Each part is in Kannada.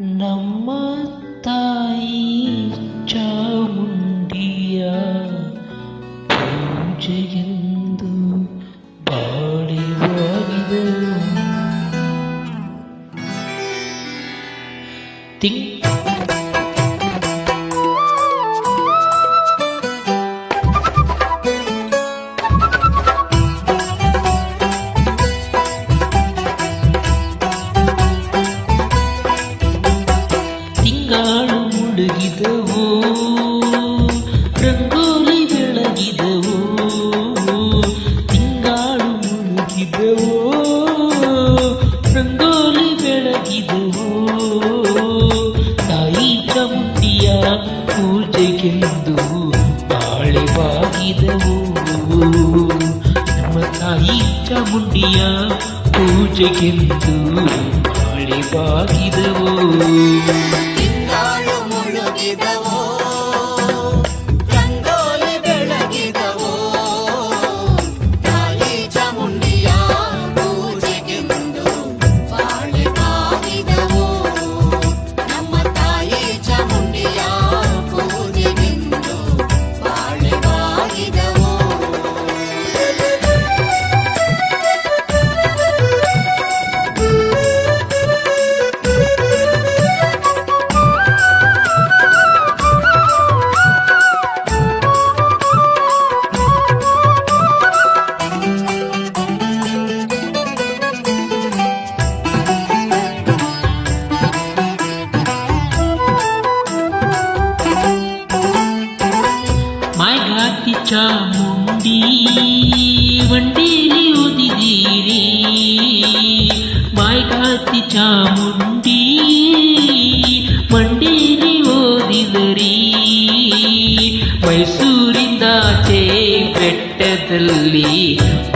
ನಮ್ಮ ತಾಯಿ ಚಾಮುಂಡಿಯ ಪೂಜೆಗೆಂದು ಬಾಳಿವಾಗಿದೆ ತಿಂಗ್ ಪೂಜೆಗೆಂದು ಬಾಳೆ ಬಾಗಿದವು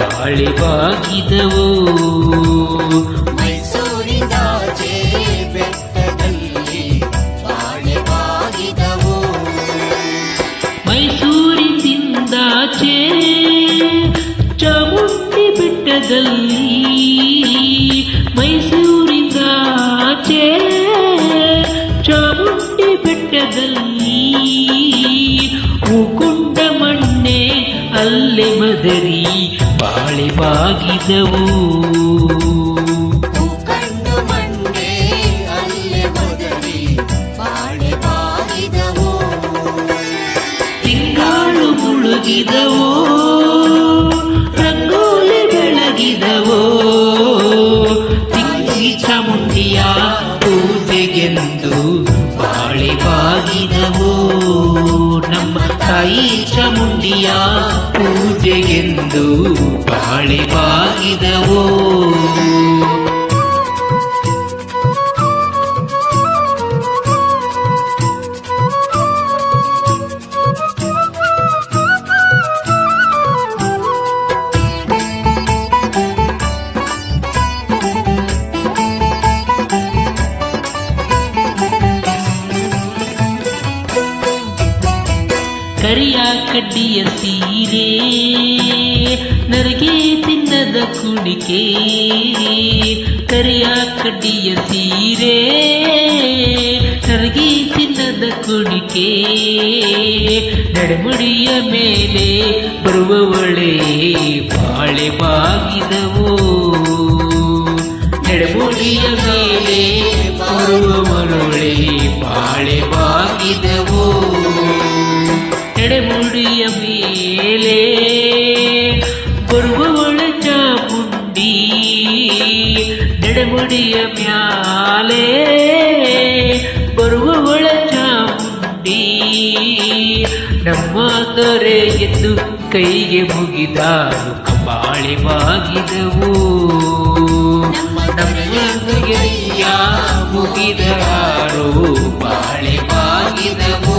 ಬಾಳೆ ಬಾಗಿದವು ಮೈಸೂರಿನಾಚೆ ಬೆಟ್ಟದಲ್ಲಿ ಬಾಳೆ ಬಾಗಿದವೋ ಮೈಸೂರಿನಿಂದಾಚೆ ಚಾಮುಂಡಿ ಬೆಟ್ಟದಲ್ಲಿ ಮೊದಲಿ ಬಾಳೆ ಬಾಗಿದವೋ ತಿಂಗಾಳು ಮುಳುಗಿದವೋ ರಂಗೋಲಿ ಬೆಳಗಿದವೋ. ತಿಂಗಿ ಚಾಮುಂಡಿಯ ಪೂಜೆಗೆಂದು ಬಾಳಿ ಬಾಗಿದವೋ ನಮ್ಮ ತಾಯಿ ಚಾಮುಂಡಿಯ ಪೂಜೆಗೆಂದು ಬಾಳಿ ಬಾಗಿದವೋ? ಕಡ್ಡಿಯ ಸೀರೆ, ನರಗೆ ತಿನ್ನದ ಕುಡಿಕೆ, ಕರಿಯ ಕಡ್ಡಿಯ ಸೀರೆ, ನರಗೆ ತಿನ್ನದ ಕುಡಿಕೆ, ನಡುಮುಡಿಯ ಮೇಲೆ ಬರುವವಳೆ ಬಾಳೆ ಬಾಗಿದವು, ನಡುಮುಡಿಯ ಮೇಲೆ ಬರುವವಳೆ ಬಾಳೆ ಬಾಗಿದವು. ಎಡೆಮುಡಿಯ ಮೇಲೆ ಬರುವವಳ ಚಾಮುಂಡಿ ನೆಡೆಮುಡಿಯ ಮ್ಯಾಲೆ ಬರುವವಳ ಚಾಮುಂಡಿ ನಮ್ಮ ದೊರೆ ಎಂದು ಕೈಗೆ ಮುಗಿದಾರು ಬಾಳೆ ಬಾಗಿದವು ನಮ್ಮ ದೊರೆಯ ಮುಗಿದಾರು ಬಾಳೆ ಬಾಗಿದವು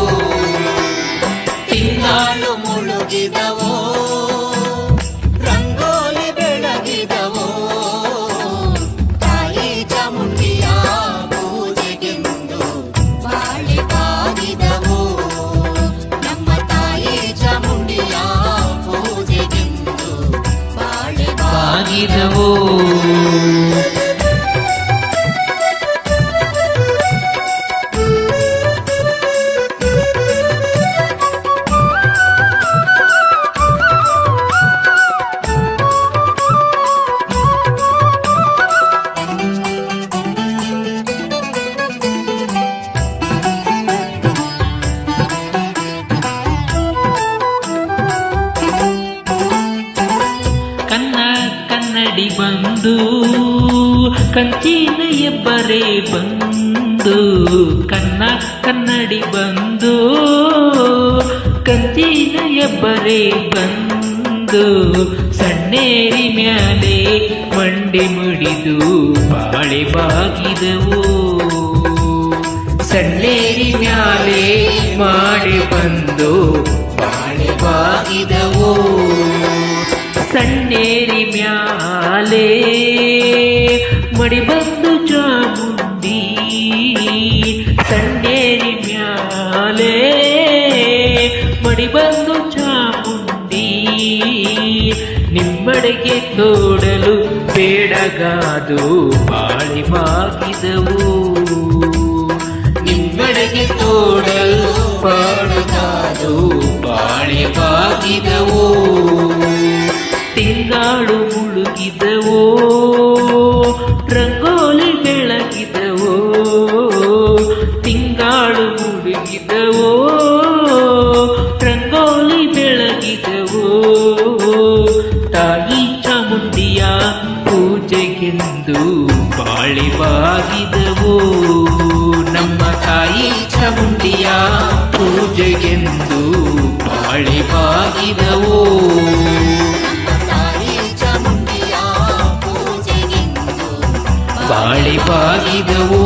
ಕಂಚಿನ ಎಬ್ಬರೆ ಬಂದು ಕನ್ನ ಕನ್ನಡಿ ಬಂದು ಕಂಚಿನ ಎಬ್ಬರೆ ಬಂದು, ಸಣ್ಣೇರಿ ಮ್ಯಾಲೆ ಮಂಡಿ ಮುಡಿದು ಬಾಳೆ ಬಾಗಿದವು ಸಣ್ಣೇರಿ ಮ್ಯಾಲೆ ಮಾಡಿ ಬಂದು ಬಾಳೆ ಬಾಗಿದವು ಸಣ್ಣೇರಿ ಮ್ಯಾಲೆ ಮಡಿ ಬಂದು ಚಾಮುಂಡಿ ಸಣ್ಣೇರಿ ಮ್ಯಾಲೆ ಮಡಿ ಬಂದು ಚಾಮುಂಡಿ ನಿಮ್ಮಡೆಗೆ ತೋಡಲು ಬೇಡಗಾದು ಬಾಳಿ ಬಾಗಿದವು ನಿಮ್ಮಡೆಗೆ ತೋಡಲು ಪಾಡುಗಾದು ಬಾಳೆ ಬಾಗಿದವು ತಿಂಗಾಳು ಮುಳುಗಿದವೋ ರಂಗೋಲಿ ಬೆಳಗಿದವೋ ತಾಯಿ ಚಾಮುಂಡಿಯ ಪೂಜೆಗೆಂದು ಬಾಳೆ ಬಾಗಿದವೋ ನಮ್ಮ ತಾಯಿ ಚಾಮುಂಡಿಯ ಪೂಜೆಗೆಂದು ಬಾಳೆ வாழை பாகிதவோ